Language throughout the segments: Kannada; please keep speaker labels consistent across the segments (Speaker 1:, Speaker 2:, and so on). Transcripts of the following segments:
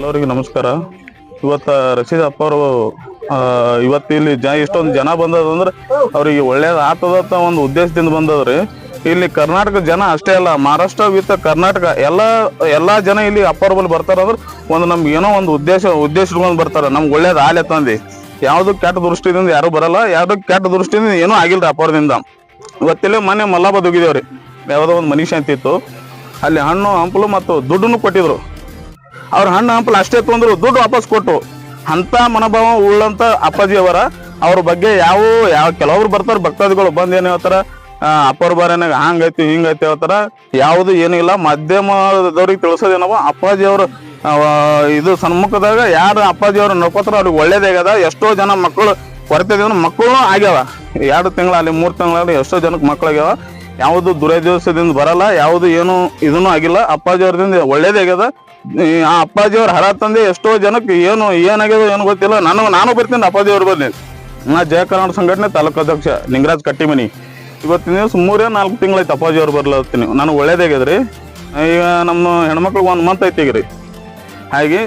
Speaker 1: ಎಲ್ಲರಿಗೂ ನಮಸ್ಕಾರ. ಇವತ್ತ ರಶೀದ್ ಅವರು ಇವತ್ತು ಇಲ್ಲಿ ಜನ ಇಷ್ಟೊಂದು ಜನ ಬಂದದಂದ್ರೆ ಅವ್ರಿಗೆ ಒಳ್ಳೇದು ಆತದ ಒಂದು ಉದ್ದೇಶದಿಂದ ಬಂದದ್ರಿ. ಇಲ್ಲಿ ಕರ್ನಾಟಕ ಜನ ಅಷ್ಟೇ ಅಲ್ಲ, ಮಹಾರಾಷ್ಟ್ರ ವಿತ್ ಕರ್ನಾಟಕ ಎಲ್ಲ, ಎಲ್ಲಾ ಜನ ಇಲ್ಲಿ ಅಪ್ಪರ ಬಲ್ಲಿ ಬರ್ತಾರಂದ್ರೆ ಒಂದು ನಮ್ಗೆ ಏನೋ ಒಂದು ಉದ್ದೇಶ ಉದ್ದೇಶ ಇಟ್ಕೊಂಡು ಬರ್ತಾರ. ನಮ್ಗೆ ಒಳ್ಳೇದು ಆಲೆ ತಂದಿ. ಯಾವುದು ಕೆಟ್ಟ ದೃಷ್ಟಿದಿಂದ ಯಾರು ಬರಲ್ಲ, ಯಾವುದು ಕೆಟ್ಟ ದೃಷ್ಟಿಯಿಂದ ಏನೂ ಆಗಿಲ್ರಿ ಅಪ್ಪರದಿಂದ ಇವತ್ತಿಲ್ಲ ಮನೆ ಮಲ್ಲಾಬದ್ ದುಗಿದೇವ್ರಿ ಯಾವುದೋ ಒಂದು ಮನುಷ್ಯ ಅಂತಿತ್ತು ಅಲ್ಲಿ ಹಣ್ಣು, ಹಂಪಲು ಮತ್ತು ದುಡ್ಡನ್ನು ಕೊಟ್ಟಿದ್ರು. ಅವ್ರ ಹಣ್ಣು ಹಂಪಲು ಅಷ್ಟೇ ತೊಂದ್ರು ದುಡ್ಡು ವಾಪಸ್ ಕೊಟ್ಟು ಅಂತ ಮನೋಭಾವ ಉಳ್ಳಂತ ಅಪ್ಪಾಜಿ ಅವರ. ಅವ್ರ ಬಗ್ಗೆ ಯಾವ ಯಾವ ಕೆಲವರು ಬರ್ತಾರೆ, ಭಕ್ತಾದಿಗಳು ಬಂದ್ ಏನ್ ಹೇಳ್ತಾರ ಅಪ್ಪರ ಬಾರೇನಾಗ ಹಂಗೈತಿ ಹಿಂಗೈತಿ ಹೇಳ್ತಾರ. ಯಾವುದು ಏನಿಲ್ಲ ಮಾಧ್ಯಮದವ್ರಿಗೆ ತಿಳಿಸೋದೇನವ ಅಪ್ಪಾಜಿ ಅವರು ಇದು ಸನ್ಮುಖದಾಗ ಯಾರು ಅಪ್ಪಾಜಿ ಅವ್ರು ನೋಡ್ಕೋತಾರ ಅವ್ರಿಗೆ ಒಳ್ಳೇದಾಗ್ಯದ ಎಷ್ಟೋ ಜನ ಮಕ್ಕಳು ಕೊರತೆ ಮಕ್ಕಳು ಆಗ್ಯಾವ. ಎರಡು ತಿಂಗಳಲ್ಲಿ ಮೂರು ತಿಂಗಳಲ್ಲಿ ಎಷ್ಟೋ ಜನಕ್ಕೆ ಮಕ್ಕಳಾಗ್ಯಾವ ಯಾವುದು ದುರದಿವಸದಿಂದ ಬರಲ್ಲ, ಯಾವುದು ಏನು ಇದನ್ನು ಆಗಿಲ್ಲ. ಅಪ್ಪಾಜಿ ಅವ್ರದಿಂದ ಒಳ್ಳೇದಾಗ್ಯದ ಆ ಅಪ್ಪಾಜಿ ಅವ್ರ ಹರ ತಂದೆ ಎಷ್ಟೋ ಜನಕ್ಕೆ ಏನು ಏನಾಗಿದೆ ಏನು ಗೊತ್ತಿಲ್ಲ. ನಾನು ನಾನು ಬರ್ತೀನಿ ಅಪ್ಪಾಜಿ ಅವ್ರು ಬರ್ಲಿ ನಾ ಜಯ ಕರ್ನಾಟಕ ಸಂಘಟನೆ ತಾಲೂಕು ಅಧ್ಯಕ್ಷ ಲಿಂಗರಾಜ್ ಕಟ್ಟಿಮನಿ. ಇವತ್ತಿನ ದಿವಸ ಮೂರೇ, ನಾಲ್ಕು ತಿಂಗಳಾಯ್ತು ಅಪ್ಪಾಜಿ ಅವ್ರು ಬರ್ಲತ್ತೀನಿ ನಾನು ಒಳ್ಳೇದಾಗ್ಯದ್ರಿ. ಈಗ ನಮ್ಮ ಹೆಣ್ಮಕ್ಳಿಗೆ ಒಂದು ಮಂತ್ ರೀ ಹಾಗೆ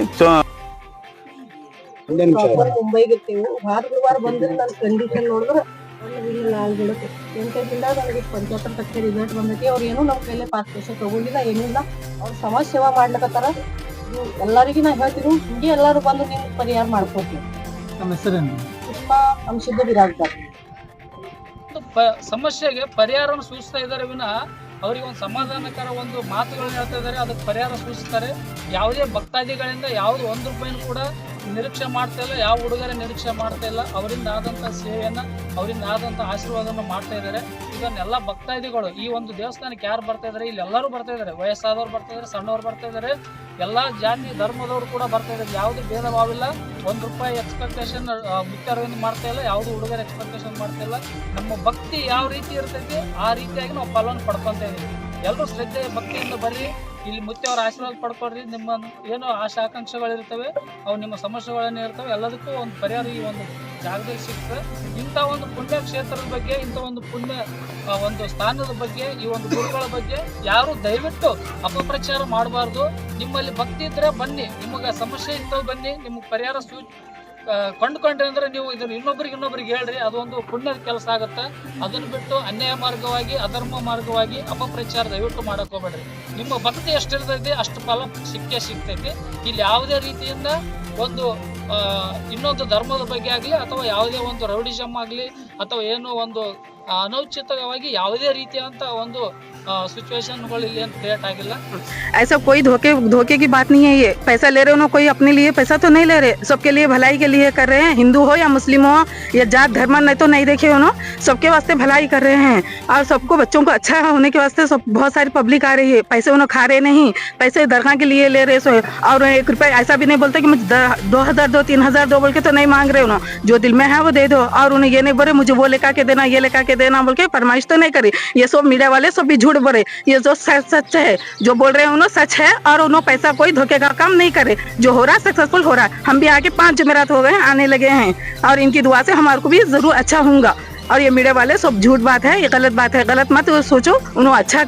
Speaker 2: ಮುಂಬೈಗೆ ಇರ್ತೀವಿ ವಾರ ಗುರುವಾರ ಬಂದ್ರೆ ಕಂಡೀಷನ್ ನೋಡಿದ್ರೆ ಇಲ್ಲ ನಾಲ್ಕು ಗಿಡಕ್ಕೆ ಎಂಟದಿಂದ ನನಗೆ ಪಂಚಾಯತ್ ಟಕ್ಕೆ ರಿಸಲ್ಟ್ ಬಂದೈತಿ. ಅವ್ರು ಏನು ನಮ್ಮ ಕೈಲೇ ಪಾಸ್ ಪೈಸೆ ತಗೊಂಡಿಲ್ಲ ಏನಿಲ್ಲ ಅವ್ರು ಸಮಾಜ ಸೇವಾ ಮಾಡ್ಲಕತ್ತಾರ. ಇದು ಎಲ್ಲರಿಗೂ ನಾ ಹೇಳ್ತೀನಿ ಹಿಂಗೆ ಎಲ್ಲರೂ ಬಂದು ನೀವು ಪರಿಹಾರ ಮಾಡ್ಕೊತೀವಿ
Speaker 3: ನಮ್ಮ ಹೆಸರೇನು?
Speaker 2: ತುಂಬ ಅಂಶದ
Speaker 4: ಪ- ಸಮಸ್ಯೆಗೆ ಪರಿಹಾರವನ್ನು ಸೂಚಿಸ್ತಾ ಇದ್ದಾರೆ ವಿನ ಅವರಿಗೆ ಒಂದು ಸಮಾಧಾನಕರ ಒಂದು ಮಾತುಗಳನ್ನ ಹೇಳ್ತಾ ಇದ್ದಾರೆ. ಅದಕ್ಕೆ ಪರಿಹಾರ ಸೂಚಿಸ್ತಾರೆ. ಯಾವುದೇ ಭಕ್ತಾದಿಗಳಿಂದ ಯಾವ್ದು ಒಂದು ರೂಪಾಯಿನೂ ಕೂಡ ನಿರೀಕ್ಷೆ ಮಾಡ್ತಾ ಇಲ್ಲ, ಯಾವ ಹುಡುಗರೇ ನಿರೀಕ್ಷೆ ಮಾಡ್ತಾ ಇಲ್ಲ, ಅವರಿಂದ ಆದಂಥ ಸೇವೆಯನ್ನು, ಅವರಿಂದ ಆದಂಥ ಆಶೀರ್ವಾದವನ್ನು ಮಾಡ್ತಾ ಇದ್ದಾರೆ. ಇದನ್ನೆಲ್ಲ ಭಕ್ತಾದಿಗಳು, ಈ ಒಂದು ದೇವಸ್ಥಾನಕ್ಕೆ ಯಾರು ಬರ್ತಾ ಇದ್ದಾರೆ ಇಲ್ಲಿ ಎಲ್ಲರೂ ಬರ್ತಾ ಇದ್ದಾರೆ ವಯಸ್ಸಾದವ್ರು ಬರ್ತಾ ಇದ್ದಾರೆ ಸಣ್ಣವ್ರು ಬರ್ತಾ ಇದ್ದಾರೆ ಎಲ್ಲ ಜಾತಿ ಧರ್ಮದವರು ಕೂಡ ಬರ್ತಾ ಇದ್ದಾರೆ ಯಾವುದು ಭೇದ ಭಾವಿಲ್ಲ ಒಂದು ರೂಪಾಯಿ ಎಕ್ಸ್ಪೆಕ್ಟೇಷನ್ ಮುಖ್ಯರವಿಂದ ಮಾಡ್ತಾ ಇಲ್ಲ. ಯಾವುದು ಹುಡುಗರ ಎಕ್ಸ್ಪೆಕ್ಟೇಷನ್ ಮಾಡ್ತಾ ಇಲ್ಲ. ನಮ್ಮ ಭಕ್ತಿ ಯಾವ ರೀತಿ ಇರ್ತೈತಿ, ಆ ರೀತಿಯಾಗಿ ನಾವು ಫಲವನ್ನು ಪಡ್ಕೊತಾ ಇದ್ದೀವಿ ಎಲ್ಲರೂ ಶ್ರದ್ಧೆ ಭಕ್ತಿಯಿಂದ ಬರ್ರಿ. ಇಲ್ಲಿ ಮುತ್ತೆ ಅವರ ಆಶೀರ್ವಾದ ಪಡ್ಕೊಳ್ರಿ. ನಿಮ್ಮ ಏನೋ ಆಶಾ ಆಕಾಂಕ್ಷೆಗಳಿರ್ತವೆ ಅವು ನಿಮ್ಮ ಸಮಸ್ಯೆಗಳನ್ನ ಇರ್ತವೆ. ಎಲ್ಲದಕ್ಕೂ ಒಂದು ಪರಿಹಾರ ಈ ಒಂದು ಜಾಗದಲ್ಲಿ ಸಿಗ್ತದೆ. ಇಂಥ ಒಂದು ಪುಣ್ಯ ಕ್ಷೇತ್ರದ ಬಗ್ಗೆ ಇಂಥ ಒಂದು ಪುಣ್ಯ ಒಂದು ಸ್ಥಾನದ ಬಗ್ಗೆ ಈ ಒಂದು ಗುರುಗಳ ಬಗ್ಗೆ ಯಾರು ದಯವಿಟ್ಟು ಅಪಪ್ರಚಾರ ಮಾಡಬಾರ್ದು. ನಿಮ್ಮಲ್ಲಿ ಭಕ್ತಿ ಇದ್ರೆ ಬನ್ನಿ. ನಿಮಗೆ ಸಮಸ್ಯೆ ಇದ್ದವು ಬನ್ನಿ. ನಿಮಗೆ ಪರಿಹಾರ ಸೂ ಆ, ಕಂಡುಕೊಂಡ್ರೆ ಅಂದ್ರೆ ನೀವು ಇದನ್ನ ಇನ್ನೊಬ್ರಿಗೆ ಇನ್ನೊಬ್ರಿಗೆ ಹೇಳ್ರಿ ಅದೊಂದು ಪುಣ್ಯದ ಕೆಲಸ ಆಗುತ್ತೆ. ಅದನ್ನ ಬಿಟ್ಟು ಅನ್ಯಾಯ ಮಾರ್ಗವಾಗಿ, ಅಧರ್ಮ ಮಾರ್ಗವಾಗಿ ಅಪಪ್ರಚಾರ ದಯವಿಟ್ಟು ಮಾಡಕ್ ಹೋಗ್ಬೇಡ್ರಿ. ನಿಮ್ಮ ಭಕ್ತಿ ಎಷ್ಟಿರ್ತೈತಿ, ಅಷ್ಟು ಫಲ ಸಿಕ್ಕೇ ಸಿಗ್ತೈತಿ. ಇಲ್ಲಿ ಯಾವುದೇ ರೀತಿಯಿಂದ ಒಂದು ಇನ್ನೊಂದು ಧರ್ಮದ ಬಗ್ಗೆ ಆಗಲಿ ಅಥವಾ ಯಾವುದೇ ಒಂದು ರೌಡಿಸಮ್ ಆಗಲಿ ಅಥವಾ ಏನೋ ಒಂದು ಅನೌಚಿತವಾಗಿ ಯಾವುದೇ ರೀತಿಯಂತ ಒಂದು ಸಿಚುವೇಶನ್ಗಳು ಇಲ್ಲಿ ಏನು ಕ್ರಿಯೇಟ್ ಆಗಿಲ್ಲ
Speaker 5: ऐसा कोई धोखे धोखे की बात नहीं है ये पैसा ले रहे हो ना कोई अपने लिए पैसा तो नहीं ले रहे सबके लिए भलाई के लिए कर रहे हैं हिंदू हो या मुस्लिम हो या जात धर्म नहीं तो नहीं देखे हो ना सबके वास्ते भलाई कर रहे हैं और सबको बच्चों को अच्छा होने के वास्ते सब बहुत सारी पब्लिक आ रही है पैसे उन्हें खा रहे नहीं पैसे दरगाह के लिए ले रहे सो और एक रुपया ऐसा भी नहीं बोलते कि मुझे द- दो हजार दो तीन हजार दो बोल के तो नहीं मांग रहे हो ना जो दिल में है वो दे दो और उन्हें ये नहीं बोले मुझे वो लेकर के देना ये लेकर के देना बोल के फरमाइश तो नहीं करी। ये सब मीडिया वाले सब भी झूठ बोले। ये जो सच सच है जो बोल रहे हैं उन्होंने सच है और उन्होंने पैसा कोई धोखे का काम नहीं करे। जो हो रहा सक्सेसफुल हो रहा है। हम भी आके पाँच जुमेरात हो गए हैं, आने लगे हैं। और इनकी दुआ से हमारे को भी ज़रूर अच्छा होगा और ये मीडिया वाले सब झूठ बात है ये गलत बात है। गलत मत सोचो उन्होंने अच्छा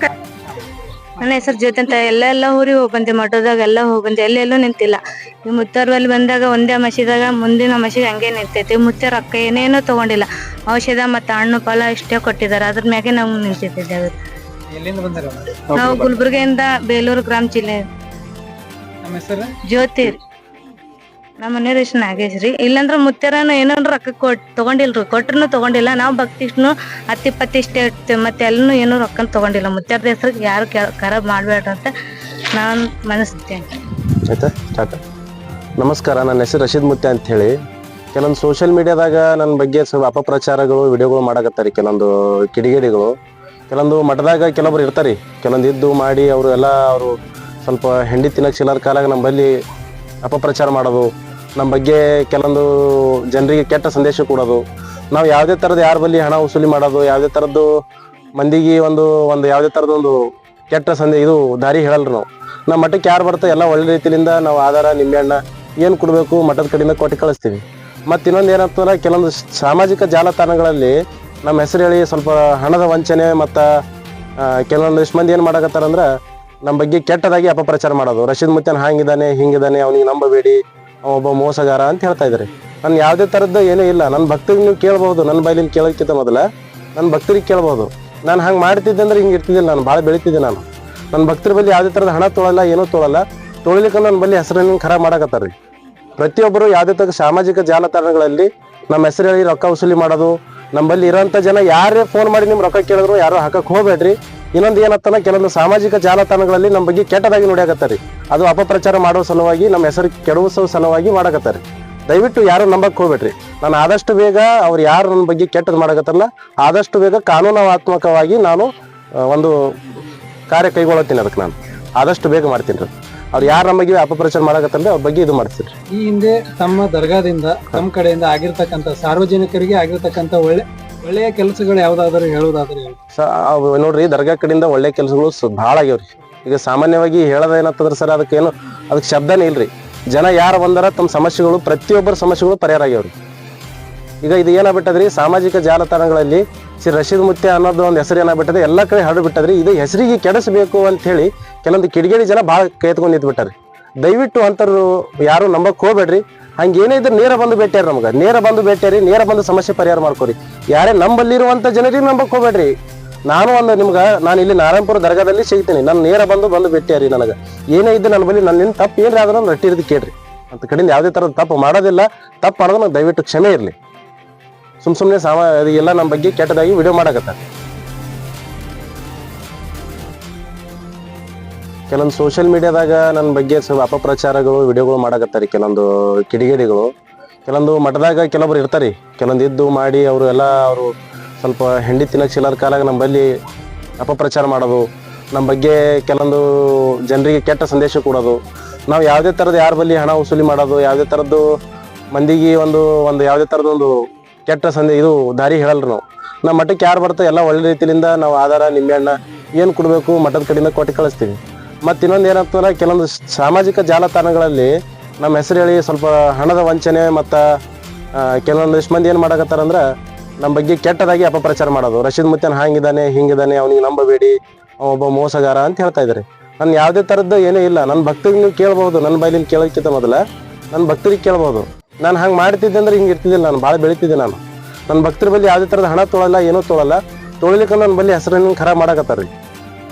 Speaker 6: ನನ್ನ ಹೆಸರು ಜ್ಯೋತಿ ಅಂತ ಎಲ್ಲ ಎಲ್ಲ ಊರಿಗೆ ಹೋಗಿ ಬಂದೆ ಮಠದಾಗ ಎಲ್ಲ ಹೋಗಿ ಬಂದೆ ಎಲ್ಲೆಲ್ಲೂ ನಿಂತಿಲ್ಲ. ಈ ಮುತ್ತರ್ವಲ್ಲಿ ಬಂದಾಗ ಒಂದೇ ಮಸೀದಾಗ ಮುಂದಿನ ಮಸೀದ್ ಹಂಗೆ ನಿಂತೈತಿ. ಮುತ್ತಾರ ರೊಕ್ಕ ಏನೇನೋ ತಗೊಂಡಿಲ್ಲ. ಔಷಧ ಮತ್ತು ಹಣ್ಣು ಫಲ ಇಷ್ಟೇ ಕೊಟ್ಟಿದ್ದಾರೆ. ಅದ್ರ ಮ್ಯಾಗೆ ನಾವು ನಿಂತಿದ್ದೇವೆ
Speaker 3: ಎಲ್ಲಿಂದ ಬಂದಿರ
Speaker 6: ನಾವು ಗುಲ್ಬರ್ಗೆಯಿಂದ ಬೇಲೂರು ಗ್ರಾಮ ಜಿಲ್ಲೆ. ಜ್ಯೋತಿ. ನಮ್ಮ ಮನೆಯವ್ರ ನಾಗೇಶ್ ರೀ. ಇಲ್ಲಾಂದ್ರೆ ಮುತ್ಯರನ ಏನಂದ್ರ ರೊಕ್ಕ ಕೊಟ್, ತಗೊಂಡಿಲ್ರಿ. ಕೊಟ್ರು ತಗೊಂಡಿಲ್ಲ. ನಾವು ಭಕ್ತಿಷ್ನು ಹತ್ತಿ ಪತ್ತಿ ಇಷ್ಟೇ ಇರ್ತೇವೆ. ಮತ್ತೆ ಎಲ್ಲೂ ಏನೂ ರೊಕ್ಕ ತಗೊಂಡಿಲ್ಲ. ಮುತ್ಯಾರದ ಹೆಸರಿಗೆ ಯಾರು ಖರಾಬ್ ಮಾಡ್ಬೇಡ ಅಂತ ನಾನು ಮನಸ್ತೇನೆ
Speaker 7: ಆಯ್ತಾ? ಸ್ಟಾರ್ಟ್. ನಮಸ್ಕಾರ. ನನ್ನ ಹೆಸರು ರಶೀದ್ ಮುತ್ತೆ ಅಂತ ಹೇಳಿ ಕೆಲವೊಂದು ಸೋಷಿಯಲ್ ಮೀಡಿಯಾದಾಗ ನನ್ನ ಬಗ್ಗೆ ಸ್ವಲ್ಪ ಅಪಪ್ರಚಾರಗಳು, ವಿಡಿಯೋಗಳು ಮಾಡಕತ್ತಾರೆ ಕೆಲವೊಂದು ಕಿಡಿಗೇಡಿಗಳು. ಕೆಲವೊಂದು ಮಠದಾಗ ಕೆಲವೊಬ್ರು ಇರ್ತಾರೆ ಕೆಲವೊಂದು ಇದ್ದು ಮಾಡಿ ಅವರು ಎಲ್ಲ ಅವರು ಸ್ವಲ್ಪ ಹೆಂಡಿ ತಿನ್ನಕ್ಕೆ ಚಿಲ್ಲರ ಕಾಲಾಗ ನಮ್ಮ ಬಲ್ಲಿ ಅಪಪ್ರಚಾರ ಮಾಡೋದು ನಮ್ಮ ಬಗ್ಗೆ ಕೆಲವೊಂದು ಜನರಿಗೆ ಕೆಟ್ಟ ಸಂದೇಶ ಕೊಡೋದು. ನಾವು ಯಾವುದೇ ಥರದ ಯಾರ ಬಲ್ಲಿ ಹಣ ವಸೂಲಿ ಮಾಡೋದು, ಯಾವುದೇ ಥರದ್ದು ಮಂದಿಗೆ ಒಂದು ಒಂದು ಯಾವುದೇ ಥರದ ಒಂದು ಕೆಟ್ಟ ಸಂದೇ, ಇದು ದಾರಿ ಹೇಳಲ್ರಿ ನಾವು. ನಮ್ಮ ಮಠಕ್ಕೆ ಯಾರು ಬರ್ತಾ ಎಲ್ಲ ಒಳ್ಳೆ ರೀತಿಯಿಂದ ನಾವು ಆಧಾರ, ನಿಂಬೆಹಣ್ಣ ಏನು ಕೊಡಬೇಕು, ಮಠದ ಕಡೆಯಿಂದ ಕೊಟ್ಟು ಕಳಿಸ್ತೀವಿ. ಮತ್ತು ಇನ್ನೊಂದು ಏನಂತಂದ್ರೆ ಕೆಲವೊಂದು ಸಾಮಾಜಿಕ ಜಾಲತಾಣಗಳಲ್ಲಿ ನಮ್ಮ ಹೆಸರು ಹೇಳಿ ಸ್ವಲ್ಪ ಹಣದ ವಂಚನೆ ಮತ್ತು ಕೆಲವೊಂದಿಷ್ಟು ಮಂದಿ ಏನು ಮಾಡಕತ್ತಾರಂದ್ರೆ ನಮ್ಮ ಬಗ್ಗೆ ಕೆಟ್ಟದಾಗಿ ಅಪಪ್ರಚಾರ ಮಾಡೋದು. ರಶೀದ್ ಮುತ್ತನ್ ಹಾಂಗಿದ್ದಾನೆ ಹಿಂಗಿದ್ದಾನೆ, ಅವನಿಗೆ ನಂಬಬೇಡಿ ಒಬ್ಬ ಮೋಸಗಾರ ಅಂತ ಹೇಳ್ತಾ ಇದ್ದಾರೆ. ನಾನು ಯಾವುದೇ ಥರದ್ದು ಏನೂ ಇಲ್ಲ. ನನ್ನ ಭಕ್ತರಿಗೆ ನೀವು ಕೇಳ್ಬೋದು. ನನ್ನ ಬೈಲಿಂದ ಕೇಳೋಕ್ಕಿಂತ ಮೊದಲ ನನ್ನ ಭಕ್ತರಿಗೆ ಕೇಳ್ಬೋದು. ನಾನು ಹಂಗೆ ಮಾಡ್ತಿದ್ದೆ ಅಂದ್ರೆ ಹಿಂಗೆ ಇರ್ತಿದ್ದಿಲ್ಲ. ನಾನು ಭಾಳ ಬೆಳಿತಿದ್ದೆ ನಾನು. ನನ್ನ ಭಕ್ತರ ಬಳಿ ಯಾವುದೇ ಥರದ ಹಣ ತೊಳಲ್ಲ, ಏನೂ ತೊಳಲ್ಲ. ತೊಳಿಲಿಕ್ಕೆ ನನ್ನ ಬಳಿ ಹೆಸರನ್ನು ಖರಾಬ್ ಮಾಡಕತ್ತಾರ್ರಿ. ಪ್ರತಿಯೊಬ್ಬರು ಯಾವುದೇ ತರ ಸಾಮಾಜಿಕ ಜಾಲತಾಣಗಳಲ್ಲಿ ನಮ್ಮ ಹೆಸರಲ್ಲಿ ರೊಕ್ಕ ವಸೂಲಿ ಮಾಡೋದು. ನಮ್ಮಲ್ಲಿ ಇರೋಂಥ ಜನ ಯಾರೇ ಫೋನ್ ಮಾಡಿ ನಿಮ್ಮ ರೊಕ್ಕ ಕೇಳಿದ್ರು ಯಾರು ಹಾಕಕ್ಕೆ ಹೋಗ್ಬೇಡ್ರಿ. ಇನ್ನೊಂದು ಏನತ್ತನ ಕೆಲವೊಂದು ಸಾಮಾಜಿಕ ಜಾಲತಾಣಗಳಲ್ಲಿ ನಮ್ಮ ಬಗ್ಗೆ ಕೆಟ್ಟದಾಗಿ ನೋಡ್ಯಾಕತ್ತಾರಿ. ಅದು ಅಪಪ್ರಚಾರ ಮಾಡುವ ಸಲುವಾಗಿ, ನಮ್ಮ ಹೆಸರು ಕೆಡವಿಸೋ ಸಲುವಾಗಿ ಮಾಡಕತ್ತಾರೆ. ದಯವಿಟ್ಟು ಯಾರು ನಂಬಕ್ ಹೋಗ್ಬೇಡ್ರಿ. ನಾನು ಆದಷ್ಟು ಬೇಗ ಅವ್ರು ಯಾರು ನನ್ನ ಬಗ್ಗೆ ಕೆಟ್ಟದ್ದು ಮಾಡಾಕತ್ತಲ್ಲ ಆದಷ್ಟು ಬೇಗ ಕಾನೂನಾತ್ಮಕವಾಗಿ ನಾನು ಒಂದು ಕಾರ್ಯ ಕೈಗೊಳ್ಳತ್ತೀನಿ ಅದಕ್ಕೆ ನಾನು. ಆದಷ್ಟು ಬೇಗ ಮಾಡ್ತೀನಿ ರೀ. ಅವ್ರು ಯಾರು ನಮ್ಮ ಬಗ್ಗೆ ಅಪಪ್ರಚಾರ ಮಾಡಕತ್ತಂದ್ರೆ ಅವ್ರ ಬಗ್ಗೆ ಇದು ಮಾಡ್ತೀನಿ
Speaker 3: ಈ ಹಿಂದೆ ತಮ್ಮ ದರ್ಗಾದಿಂದ, ತಮ್ಮ ಕಡೆಯಿಂದ ಆಗಿರ್ತಕ್ಕಂಥ ಸಾರ್ವಜನಿಕರಿಗೆ ಆಗಿರ್ತಕ್ಕಂಥ ಒಳ್ಳೆ ಒಳ್ಳೆಯ ಕೆಲಸಗಳು ಯಾವ್ದಾದ್ರು ಹೇಳೋದಾದ್ರೆ ಹೇಳಿ.
Speaker 7: ಸ ನೋಡ್ರಿ ದರ್ಗಾ ಕಡೆಯಿಂದ ಒಳ್ಳೆ ಕೆಲಸಗಳು ಭಾಳ ಆಗ್ಯಾವ್ರಿ. ಈಗ ಸಾಮಾನ್ಯವಾಗಿ ಹೇಳೋದ ಸರ್, ಅದಕ್ಕೆ ಏನು, ಅದಕ್ಕೆ ಶಬ್ದನೇ ಇಲ್ರಿ. ಜನ ಯಾರು ಬಂದಾರ ತಮ್ಮ ಸಮಸ್ಯೆಗಳು, ಪ್ರತಿಯೊಬ್ಬರ ಸಮಸ್ಯೆಗಳು ಪರಿಹಾರ ಆಗ್ಯಾವ್ರಿ. ಈಗ ಇದು ಏನಾಗ್ಬಿಟ್ಟದ್ರಿ, ಸಾಮಾಜಿಕ ಜಾಲತಾಣಗಳಲ್ಲಿ ಶ್ರೀ ರಶೀದ್ ಮುತ್ತೆ ಅನ್ನೋದು ಒಂದು ಹೆಸರು ಏನಾಗ್ಬಿಟ್ಟದೆ, ಎಲ್ಲ ಕಡೆ ಹರಡು ಬಿಟ್ಟದ್ರಿ ಇದು ಹೆಸರಿಗೆ ಕೆಡಿಸ್ಬೇಕು ಅಂತ ಹೇಳಿ ಕೆಲವೊಂದು ಕಿಡಿಗೇಡಿ ಜನ ಭಾಳ ಕೈತ್ಕೊಂಡು ನಿಂತ್ಬಿಟ್ಟಾರೆ ದಯವಿಟ್ಟು ಅಂತರು ಯಾರು ನಂಬಕ್ ಹೋಗ್ಬೇಡ್ರಿ. ಹಂಗೆ ಏನೇ ಇದ್ರೆ ನೇರ ಬಂದು ಭೇಟಿಯಾರ ನಮ್ಗೆ. ನೇರ ಬಂದು ಭೇಟಿಯಾರಿ ನೇರ ಬಂದು ಸಮಸ್ಯೆ ಪರಿಹಾರ ಮಾಡ್ಕೊರಿ. ಯಾರೇ ನಂಬಲ್ಲಿರುವಂತ ಜನರಿಗೆ ನಂಬಕ್ ಹೋಗ್ಬೇಡ್ರಿ. ನಾನು ಒಂದು ನಿಮ್ಗೆ, ನಾನು ಇಲ್ಲಿ ನಾರಾಯಣಪುರ ದರ್ಗಾದಲ್ಲಿ ಸಿಗ್ತೀನಿ. ನಾನು ನೇರ ಬಂದು ಬಂದು ಭೇಟಿಯಾರಿ ನನಗೆ. ಏನೇ ಇದ್ದು ನನ್ನ ಬಳಿ ನನ್ನ ತಪ್ಪು ಏನ್ರಿ ಆದ್ರೂ ನಾನು ರಟ್ಟಿರೋದು ಕೇಳ್ರಿ. ಅಂತ ಕಡೆಯಿಂದ ಯಾವುದೇ ಥರದ ತಪ್ಪು ಮಾಡೋದಿಲ್ಲ. ತಪ್ಪು ಮಾಡೋದು ನಂಗೆ ದಯವಿಟ್ಟು ಕ್ಷಮೆ ಇರಲಿ. ಸುಮ್ ಸುಮ್ಮನೆ ಸಾಮ ಎಲ್ಲ ನಮ್ಮ ಬಗ್ಗೆ ಕೆಟ್ಟದಾಗಿ ವಿಡಿಯೋ ಮಾಡಕತ್ತಾರೆ. ಕೆಲವೊಂದು ಸೋಷಿಯಲ್ ಮೀಡಿಯಾದಾಗ ನನ್ನ ಬಗ್ಗೆ ಸ್ವಲ್ಪ ಅಪಪ್ರಚಾರಗಳು, ವಿಡಿಯೋಗಳು ಮಾಡಕತ್ತಾರಿ ಕೆಲವೊಂದು ಕಿಡಿಗೇಡಿಗಳು. ಕೆಲವೊಂದು ಮಠದಾಗ ಕೆಲವೊಬ್ರು ಇರ್ತಾರೆ. ಕೆಲವೊಂದು ಇದ್ದು ಮಾಡಿ ಅವರು ಎಲ್ಲ ಅವರು ಸ್ವಲ್ಪ ಹೆಂಡಿ ತಿನ್ನಕ್ಕೆ ಸಿಲ್ಲದ ಕಾಲಾಗ ನಮ್ಮಲ್ಲಿ ಅಪಪ್ರಚಾರ ಮಾಡೋದು. ನಮ್ಮ ಬಗ್ಗೆ ಕೆಲವೊಂದು ಜನರಿಗೆ ಕೆಟ್ಟ ಸಂದೇಶ ಕೊಡೋದು. ನಾವು ಯಾವುದೇ ಥರದ್ದು ಯಾರ ಬಲ್ಲಿ ಹಣ ವಸೂಲಿ ಮಾಡೋದು, ಯಾವುದೇ ಥರದ್ದು ಮಂದಿಗೆ ಒಂದು ಒಂದು ಯಾವುದೇ ಥರದ ಒಂದು ಕೆಟ್ಟ ಸಂದೇಶ ಇದು ದಾರಿ ಹೇಳಲ್ರಿ ನಾವು. ನಮ್ಮ ಮಠಕ್ಕೆ ಯಾರು ಬರ್ತಾ ಎಲ್ಲ ಒಳ್ಳೆ ರೀತಿಯಿಂದ ನಾವು ಆಧಾರ ನಿಂಬೆಹಣ್ಣ ಏನು ಕೊಡಬೇಕು ಮಠದ ಕಡೆಯಿಂದ ಕೊಟ್ಟು ಕಳಿಸ್ತೀವಿ. ಮತ್ತು ಇನ್ನೊಂದು ಏನಂತಂದ್ರೆ ಕೆಲವೊಂದು ಸಾಮಾಜಿಕ ಜಾಲತಾಣಗಳಲ್ಲಿ ನಮ್ಮ ಹೆಸರು ಹೇಳಿ ಸ್ವಲ್ಪ ಹಣದ ವಂಚನೆ ಮತ್ತು ಕೆಲವೊಂದಿಷ್ಟು ಮಂದಿ ಏನು ಮಾಡಕತ್ತಾರಂದ್ರೆ ನಮ್ಮ ಬಗ್ಗೆ ಕೆಟ್ಟದಾಗಿ ಅಪಪ್ರಚಾರ ಮಾಡೋದು. ರಶೀದ್ ಮುತ್ತನ್ ಹಾಂಗಿದ್ದಾನೆ ಹಿಂಗಿದ್ದಾನೆ, ಅವನಿಗೆ ನಂಬಬೇಡಿ ಒಬ್ಬ ಮೋಸಗಾರ ಅಂತ ಹೇಳ್ತಾ ಇದ್ದಾರೆ ನಾನು ಯಾವುದೇ ಥರದ್ದು ಏನೂ ಇಲ್ಲ. ನನ್ನ ಭಕ್ತರಿಗೆ ನೀವು ಕೇಳ್ಬೋದು ನನ್ನ ಬೈಲಿನ ಕೇಳೋಕ್ಕಿಂತ ಮೊದಲ ನನ್ನ ಭಕ್ತರಿಗೆ ಕೇಳ್ಬೋದು ನಾನು ಹಂಗೆ ಮಾಡ್ತಿದ್ದೆ ಅಂದ್ರೆ ಹಿಂಗೆ ಇರ್ತಿದ್ದಿಲ್ಲ ನಾನು ಭಾಳ ಬೆಳಿತಿದ್ದೆ ನಾನು. ನನ್ನ ಭಕ್ತರ ಬಳಿ ಯಾವುದೇ ಥರದ ಹಣ ತೊಳಲ್ಲ, ಏನೂ ತೊಳಲ್ಲ. ತೊಳಿಲಿಕ್ಕೆ ನನ್ನ ಬಳಿ ಹೆಸರನ್ನು ಖರಾಬ್ ಮಾಡಕತ್ತಾರ ರೀ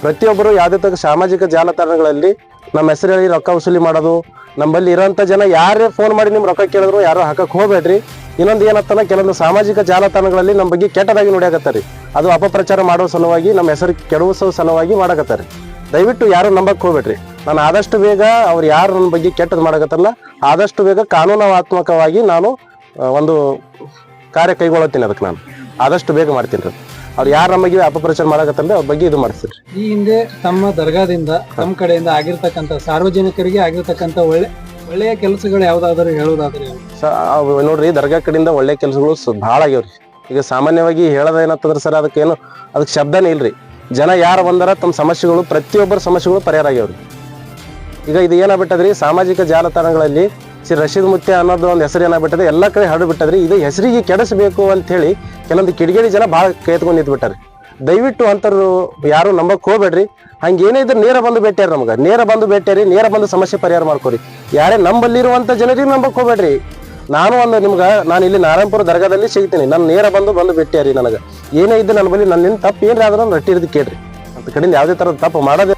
Speaker 7: ಪ್ರತಿಯೊಬ್ಬರು ಯಾವುದೇ ತಗ ಸಾಮಾಜಿಕ ಜಾಲತಾಣಗಳಲ್ಲಿ ನಮ್ಮ ಹೆಸರಲ್ಲಿ ರೊಕ್ಕ ವಸೂಲಿ ಮಾಡೋದು, ನಮ್ಮಲ್ಲಿ ಇರೋಂಥ ಜನ ಯಾರೇ ಫೋನ್ ಮಾಡಿ ನಿಮ್ಮ ರೊಕ್ಕ ಕೇಳಿದ್ರು ಯಾರು ಹಾಕಕ್ಕೆ ಹೋಗ್ಬೇಡ್ರಿ. ಇನ್ನೊಂದು ಏನತ್ತನ ಕೆಲವೊಂದು ಸಾಮಾಜಿಕ ಜಾಲತಾಣಗಳಲ್ಲಿ ನಮ್ಮ ಬಗ್ಗೆ ಕೆಟ್ಟದಾಗಿ ನೋಡ್ಯಾಕತ್ತಾರಿ. ಅದು ಅಪಪ್ರಚಾರ ಮಾಡೋ ಸಲುವಾಗಿ, ನಮ್ಮ ಹೆಸರು ಕೆಡವಿಸೋ ಸಲುವಾಗಿ ಮಾಡಕತ್ತಾರೆ. ದಯವಿಟ್ಟು ಯಾರು ನಂಬಕ್ಕೆ ಹೋಗ್ಬೇಡ್ರಿ. ನಾನು ಆದಷ್ಟು ಬೇಗ ಅವ್ರು ಯಾರು ನನ್ನ ಬಗ್ಗೆ ಕೆಟ್ಟದ್ದು ಮಾಡಕತ್ತಲ್ಲ, ಆದಷ್ಟು ಬೇಗ ಕಾನೂನಾತ್ಮಕವಾಗಿ ನಾನು ಒಂದು ಕಾರ್ಯ ಕೈಗೊಳ್ಳತ್ತೀನಿ ಅದಕ್ಕೆ ನಾನು. ಆದಷ್ಟು ಬೇಗ ಮಾಡ್ತೀನಿ ರೀ ಅವ್ರು ಯಾರು ನಮಗೆ ಅಪಪ್ರಚಾರ ಮಾಡಕತ್ತಂದ್ರೆ ಅವ್ರ ಬಗ್ಗೆ ಇದು ಮಾಡಿಸ್ರಿ
Speaker 3: ಈ ಹಿಂದೆ ತಮ್ಮ ದರ್ಗಾದಿಂದ ತಮ್ಮ ಕಡೆಯಿಂದ ಆಗಿರ್ತಕ್ಕಂಥ ಸಾರ್ವಜನಿಕರಿಗೆ ಆಗಿರ್ತಕ್ಕಂಥ ಒಳ್ಳೆ ಒಳ್ಳೆಯ ಕೆಲಸಗಳು ಯಾವ್ದಾದ್ರು ಹೇಳೋದಾದ್ರೆ
Speaker 7: ನೋಡ್ರಿ ದರ್ಗಾ ಕಡೆಯಿಂದ ಒಳ್ಳೆ ಕೆಲಸಗಳು ಬಹಳ ಆಗ್ಯಾವ್ರಿ. ಈಗ ಸಾಮಾನ್ಯವಾಗಿ ಹೇಳೋದ ಏನಂತಂದ್ರೆ ಸರ್ ಅದಕ್ಕೆ ಏನು ಅದಕ್ಕೆ ಶಬ್ದನೇ ಇಲ್ರಿ. ಜನ ಯಾರು ಬಂದಾರ ತಮ್ಮ ಸಮಸ್ಯೆಗಳು ಪ್ರತಿಯೊಬ್ಬರ ಸಮಸ್ಯೆಗಳು ಪರಿಹಾರ ಆಗ್ಯಾವ್ರಿ. ಈಗ ಇದು ಏನಾಗ್ಬಿಟ್ಟದ್ರಿ ಸಾಮಾಜಿಕ ಜಾಲತಾಣಗಳಲ್ಲಿ ಶ್ರೀ ರಶೀದ್ ಮುತ್ತೆ ಅನ್ನೋದು ಒಂದು ಹೆಸರು ಏನಾಗ್ಬಿಟ್ಟದೆ ಎಲ್ಲ ಕಡೆ ಹರಡು ಬಿಟ್ಟದ್ರಿ. ಇದು ಹೆಸರಿಗೆ ಕೆಡಿಸಬೇಕು ಅಂತ ಹೇಳಿ ಕೆಲವೊಂದು ಕಿಡಿಗೇಡಿ ಜನ ಭಾಳ ಕೈತ್ಕೊಂಡು ನಿಂತ್ಬಿಟ್ಟಾರೆ ದಯವಿಟ್ಟು ಅಂತರು ಯಾರು ನಂಬಕ್ ಹೋಗ್ಬೇಡ್ರಿ. ಹಂಗೆ ಏನೇ ಇದ್ರೆ ನೇರ ಬಂದು ಭೇಟಿಯಾರ ನಮ್ಗೆ. ನೇರ ಬಂದು ಭೇಟಿಯಾರಿ, ನೇರ ಬಂದು ಸಮಸ್ಯೆ ಪರಿಹಾರ ಮಾಡ್ಕೊರಿ. ಯಾರೇ ನಂಬಲ್ಲಿರುವಂತ ಜನರಿಗೆ ನಂಬಕ್ ಹೋಗ್ಬೇಡ್ರಿ. ನಾನು ಒಂದು ನಿಮ್ಗೆ, ನಾನು ಇಲ್ಲಿ ನಾರಾಯಣಪುರ ದರ್ಗಾದಲ್ಲಿ ಸಿಗ್ತೀನಿ. ನಾನು ನೇರ ಬಂದು ಬಂದು ಭೇಟಿಯಾರಿ ನನಗೆ. ಏನೇ ಇದ್ದು ನನ್ನ ಬಳಿ ನನ್ನ ತಪ್ಪು ಏನಾದ್ರೂ ರಟ್ಟಿ ಹಿಡಿದು ಕೇಳ್ರಿ. ಅಂತ ಕಡೆಯಿಂದ ಯಾವುದೇ ಥರದ ತಪ್ಪು ಮಾಡೋದಿಲ್ಲ